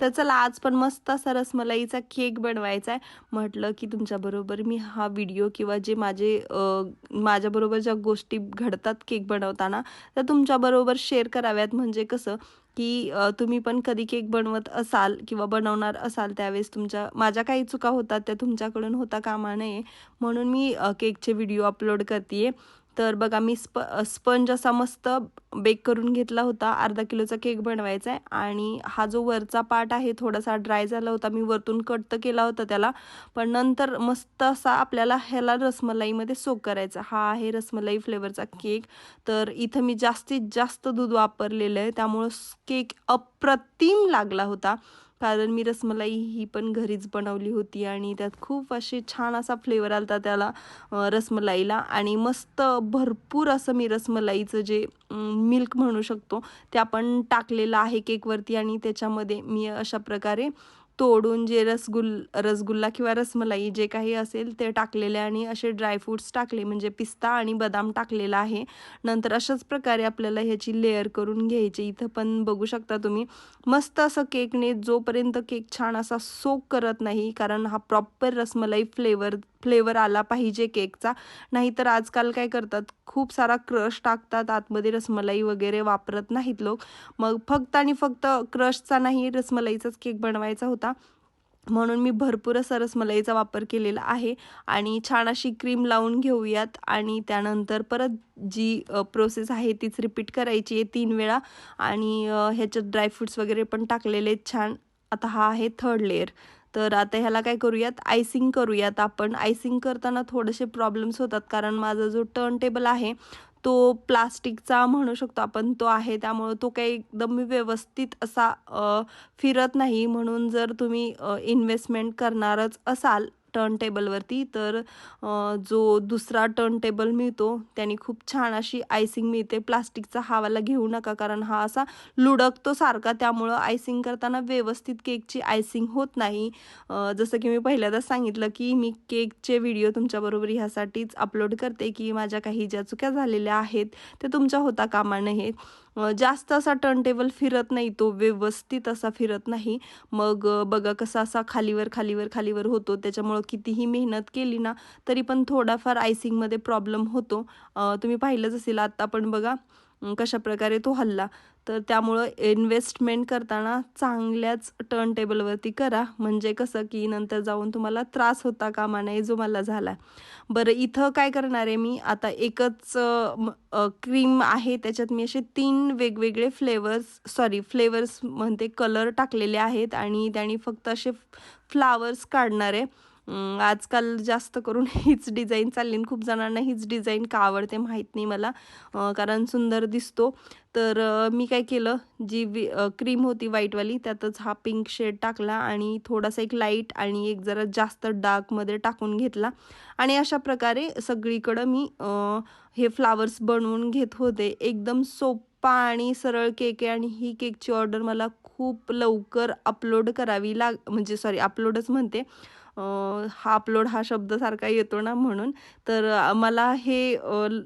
तर चला आज पण मस्त असा रसमलाईचा केक बनवायचा आहे. म्हटलं की तुमच्याबरोबर मी हा व्हिडिओ किंवा जे माझे माझ्याबरोबर ज्या गोष्टी घडतात केक बनवताना त्या तुमच्याबरोबर शेअर कराव्यात. म्हणजे कसं की तुम्ही पण कधी केक बनवत असाल किंवा बनवणार असाल त्यावेळेस तुमच्या माझ्या काही चुका होतात त्या तुमच्याकडून होता कामा नये. म्हणून मी केकचे व्हिडिओ अपलोड करते तर बघा मी स्प स्पंज असा मस्त बेक करून घेतला होता. अर्धा किलोचा केक बनवायचा आहे. आणि हा जो वरचा पार्ट आहे थोडासा ड्राय झाला होता. मी वरतून कट तर केला होता त्याला. पण नंतर मस्त असा आपल्याला ह्याला रसमलाईमध्ये सोक करायचा. हा आहे रसमलाई फ्लेवरचा केक तर इथं मी जास्तीत जास्त दूध वापरलेलं आहे. त्यामुळं केक अप्रतिम लागला होता. कारण मी रसमलाई ही पण घरीच बनवली होती आणि त्यात खूप असे छान असा फ्लेवर आला होता त्याला रसमलाईला. आणि मस्त भरपूर असं मी रसमलाईचं जे मिल्क म्हणू शकतो ते आपण टाकलेलं आहे केकवरती आणि त्याच्यामध्ये मी अशा प्रकारे तोडून जे रसगुल रसगुल्ला किंवा रसमलाई जे काही असेल ते टाकलेले आणि असे ड्रायफ्रूट्स टाकले म्हणजे पिस्ता आणि बदाम टाकलेला आहे. नंतर अशाच प्रकारे आपल्याला ह्याची लेअर करून घ्यायची. इथं पण बघू शकता तुम्ही मस्त असं केकने जोपर्यंत केक छान असा सोक करत नाही कारण हा प्रॉपर रसमलाई फ्लेवर फ्लेवर आला पाहिजे केकचा नाहीतर आजकाल काय करतात खूप सारा क्रश टाकतात आतमध्ये रसमलाई वगैरे वापरत नाहीत लोक. मग फक्त आणि फक्त क्रशचा नाही रसमलाईचाच केक बनवायचा होता. म्हणून मी भरपूर असा रसमलाईचा वापर केलेला आहे आणि छान अशी क्रीम लावून घेऊयात आणि त्यानंतर परत जी प्रोसेस आहे तीच रिपीट करायची आहे तीन वेळा आणि ह्याच्यात ड्रायफ्रूट्स वगैरे पण टाकलेले आहेत छान. आता हा आहे थर्ड लेअर तर आता ह्याला काय करूयात? आयसिंग करूयात आपण. आयसिंग करताना थोडेसे प्रॉब्लेम्स होतात कारण माझा जो टर्न टेबल आहे तो प्लास्टिकचा म्हणू शकतो आपण तो आहे. त्यामुळं तो काही एकदम व्यवस्थित असा फिरत नाही. म्हणून जर तुम्ही इन्व्हेस्टमेंट करणारच असाल टर्न टेबलवरती तर जो दुसरा टर्न टेबल मिळतो त्याने खूप छान अशी आयसिंग मिळते. प्लास्टिकचा हावाला घेऊ नका कारण हा असा लुडकतो सारखा त्यामुळं आयसिंग करताना व्यवस्थित केकची आयसिंग होत नाही. जसं की मी पहिल्यांदाच सांगितलं की मी केकचे व्हिडिओ तुमच्याबरोबर ह्यासाठीच अपलोड करते की माझ्या काही ज्या चुक्या झालेल्या आहेत ते तुमच्या होता कामा नये. जास्त असा टर्नटेबल फिरत नाही तो व्यवस्थित असा फिरत नाही. मग बघा कसा असा खालीवर खालीवर खालीवर होतो. त्याच्यामुळं कितीही मेहनत केली ना तरी पण थोडाफार आयसिंगमध्ये प्रॉब्लेम होतो. तुम्ही पाहिलंच असेल आत्ता पण बघा. कशा प्रकारे तो हल्ला. तर त्यामुळं इन्व्हेस्टमेंट करताना चांगल्याच टर्न टेबलवरती करा. म्हणजे कसं की नंतर जाऊन तुम्हाला त्रास होता कामा नये जो मला झाला बरं इथं काय करणार आहे मी? आता एकच क्रीम आहे. त्याच्यात मी असे तीन वेगवेगळे फ्लेवर्स सॉरी फ्लेवर्स म्हणते कलर टाकलेले आहेत. आणि त्याने फक्त असे फ्लावर्स काढणार आहे. आजकाल जास्त करून हीच डिझाईन चालली खूप जणांना हीच डिझाईन का आवडते माहीत नाही मला. कारण सुंदर दिसतो. तर मी काय केलं जी वि क्रीम होती व्हाईटवाली त्यातच हा पिंक शेड टाकला आणि थोडासा एक लाइट आणि एक जरा जास्त डार्कमध्ये टाकून घेतला. आणि अशा प्रकारे सगळीकडं मी हे फ्लावर्स बनवून घेत होते. एकदम सोप पाणी सरळ केक आहे आणि ही केकची ऑर्डर मला खूप लवकर अपलोड करावी लाग म्हणजे सॉरी अपलोडच म्हणते. हा अपलोड हा शब्द सारखा येतो ना म्हणून. तर मला हे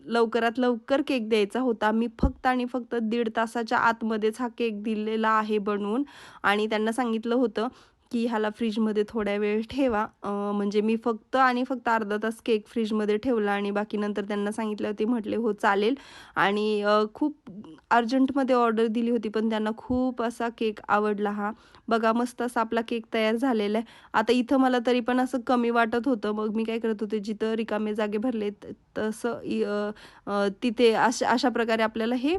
लवकरात लवकर केक द्यायचा होता. मी फक्त आणि फक्त दीड तासाच्या आतमध्येच हा केक दिलेला आहे बनवून. आणि त्यांना सांगितलं होतं की ह्याला फ्रीजमध्ये थोड्या वेळ ठेवा. म्हणजे मी फक्त आणि फक्त अर्धा तास केक फ्रीजमध्ये ठेवला आणि बाकी नंतर त्यांना सांगितलं ते म्हटले हो चालेल. आणि खूप अर्जंटमध्ये ऑर्डर दिली होती पण त्यांना खूप असा केक आवडला हा. बघा मस्त असा आपला केक तयार झालेला आहे. आता इथं मला तरी पण असं कमी वाटत होतं. मग मी काय करत होते जिथं रिकामे जागे भरले तसं इ- तिथे अशा अशा प्रकारे आपल्याला हे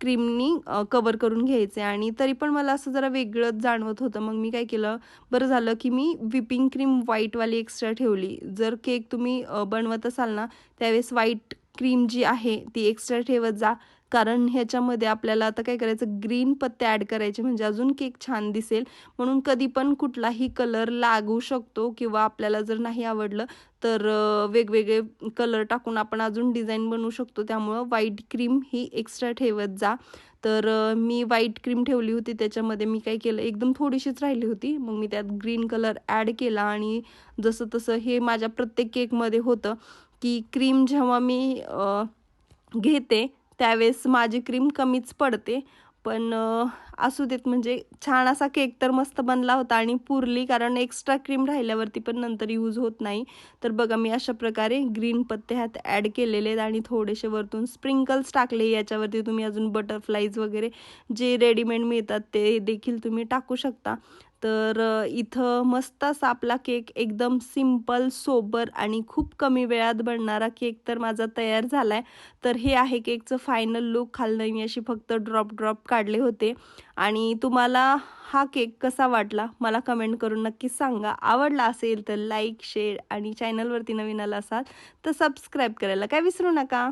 क्रीमनी कवर करून घ्यायचे आणि तरी पण मला असं जरा वेगळंच जाणवत होतं. मग मी काय केलं बरं झालं की मी व्हिपिंग क्रीम व्हाईटवाली एक्स्ट्रा ठेवली. जर केक तुम्ही बनवत असाल ना त्यावेळेस व्हाईट क्रीम जी आहे ती एक्स्ट्रा ठेवत जा. कारण ह्याच्यामध्ये आपल्याला आता काय करायचं ग्रीन पत्ते ॲड करायचे. म्हणजे अजून केक छान दिसेल. म्हणून कधी पण कुठलाही कलर लागू शकतो किंवा आपल्याला जर नाही आवडलं तर वेगवेगळे कलर टाकून आपण अजून डिझाईन बनवू शकतो. त्यामुळं व्हाईट क्रीम ही एक्स्ट्रा ठेवत जा. तर मी व्हाईट क्रीम ठेवली होती. त्याच्यामध्ये मी काय केलं एकदम थोडीशीच राहिली होती. मग मी त्यात ग्रीन कलर ॲड केला आणि जसं तसं हे माझ्या प्रत्येक केकमध्ये होतं. की क्रीम जेव्हा मी घेते त्यावेळेस माझी क्रीम कमीच पडते. पण असू देत म्हणजे छान असा केक तर मस्त बनला होता आणि पुरली कारण एक्स्ट्रा क्रीम राहिल्यावरती पण नंतर यूज होत नाही. तर बघा मी अशा प्रकारे ग्रीन पत्ते ह्यात ॲड केलेले आहेत आणि थोडेसे वरतून स्प्रिंकल्स टाकले. याच्यावरती तुम्ही अजून बटरफ्लाईज वगैरे जे रेडीमेड मिळतात ते देखील तुम्ही टाकू शकता. तर इथं मस्त असा आपला केक एकदम सिंपल सोबर आणि खूप कमी वेळात बनणारा केक तर माझा तयार झाला आहे तर हे आहे केकचं फायनल लुक खालनं मी अशी फक्त ड्रॉप ड्रॉप काढले होते. आणि तुम्हाला हा केक कसा वाटला? मला कमेंट करून नक्कीच सांगा. आवडला असेल तर लाईक शेअर आणि चॅनलवरती नवीन आला असाल तर सबस्क्राईब करायला काय विसरू नका.